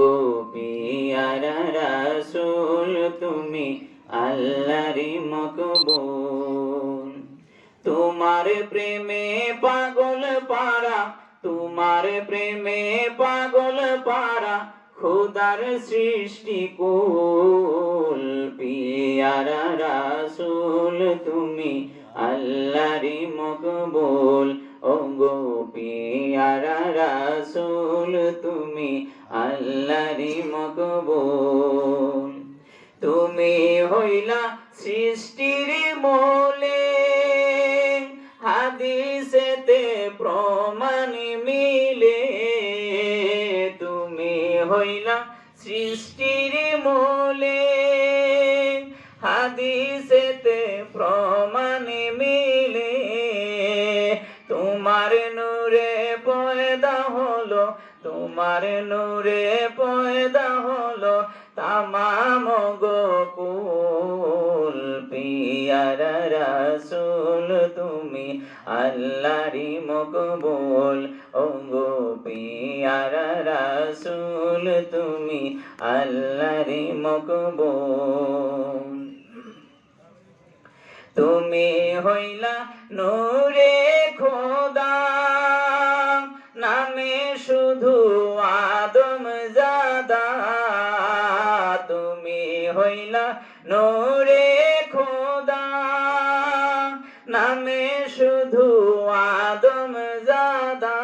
গো রাসূল, তুমি আল্লাহরি মকবুল। তোমার প্রেমে পাগল পারা তোমার প্রেমে পাগল পারা খোদার সৃষ্টি কুল। পিয়ারা রাসূল, তুমি আল্লাহরি মকবুল। ও গো তুমি আল্লাহরি মকবুল। তুমি হইলা সৃষ্টির মোলে। হাদিসেতে প্রমাণ মিলে। তুমি হইলা সৃষ্টির মোলে। হাদিসেতে প্রমাণ পয়দা হলো, তোমার নূরে পয়দা হলো, তামাম গোকুল পিয়ারা রাসূল তুমি আল্লাহরি মকবুল, ও গো পিয়ারা রাসূল তুমি আল্লাহরি মকবুল। তুমি হইলা নূরে খোদা নামে শুধু আদম জাদা।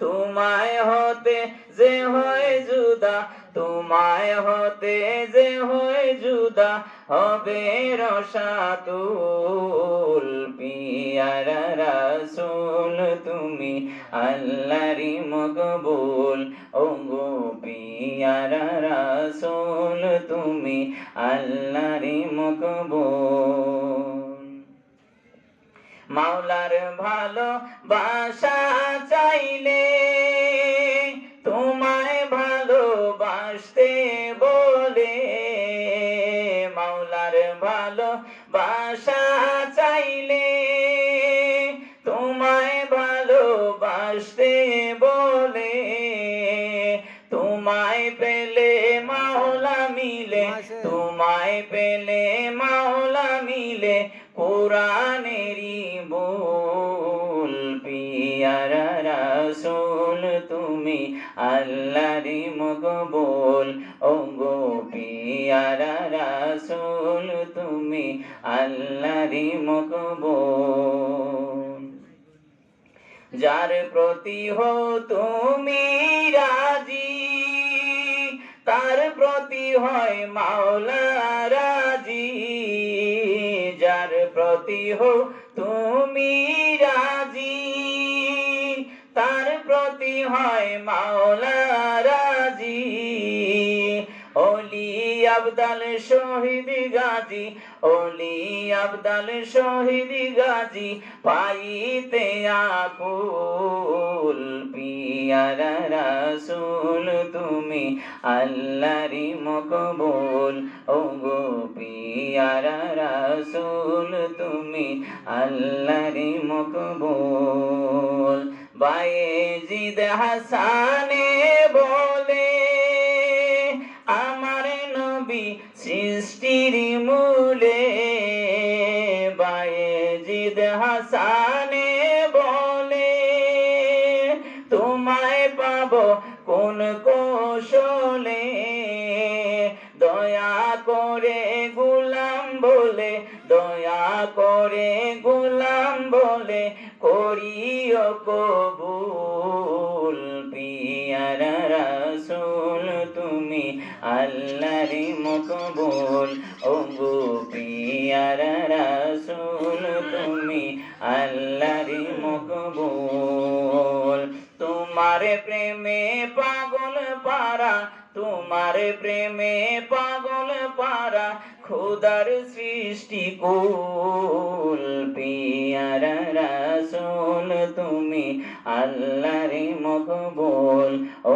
তোমায় হতে যে হয় জুদা, তোমায় হতে যে হয় জুদা হবে রসাতুল। পিয়ারা রাসূল তুমি আল্লাহরি মকবুল। ও গো পিয়ারা রাসূল তুমি আল্লাহরি মকবুল। মাওলার ভালো বাসা চাইলে তোমায় ভালোবাসতে বলে মাওলার ভালো বাসা চাইলে তোমায় ভালোবাসতে বলে তোমায় পেলে মাওলা মিলে তোমায় পেলে মাওলা মিলে কোরআনেরই পিয়ারা রাসূল, তুমি আল্লাহরি মকবুল। ও গো পিয়ারা রাসূল, তুমি আল্লাহরি মকবুল। যার প্রতি হো তুমি রাজি, তার প্রতি হয় মাওলা রাজি। যার প্রতি হো তুমি হয় মাওলা রাজি। ওলি আবদাল শহীদ গাজী, অলি আবদাল শহীদ গাজী, পাইতে আকুল পিয়ারা রাসূল তুমি আল্লাহরি মকবুল। ও গো পিয়ারা রাসূল তুমি আল্লাহরি মকবুল। বায়েজিদ হাসানে বলে, আমার নবী সৃষ্টির মূলে বায়েজিদ হাসানে বলে, তোমায় পাব কোন কৌশলে, দয়া করে গুলাম বলে দয়া করে গুলাম বলে করিও কবুল। পিয়ারা রাসূল, তুমি আল্লাহরি মকবুল। ও গো পিয়ারা রাসূল, তুমি আল্লাহরি মকবুল। তোমার প্রেমে পাগল পারা, তোমার প্রেমে পাগল পারা খোদার সৃষ্টি কুল পিয়ারা রাসুল তুমি আল্লাহরে মকবুল। ও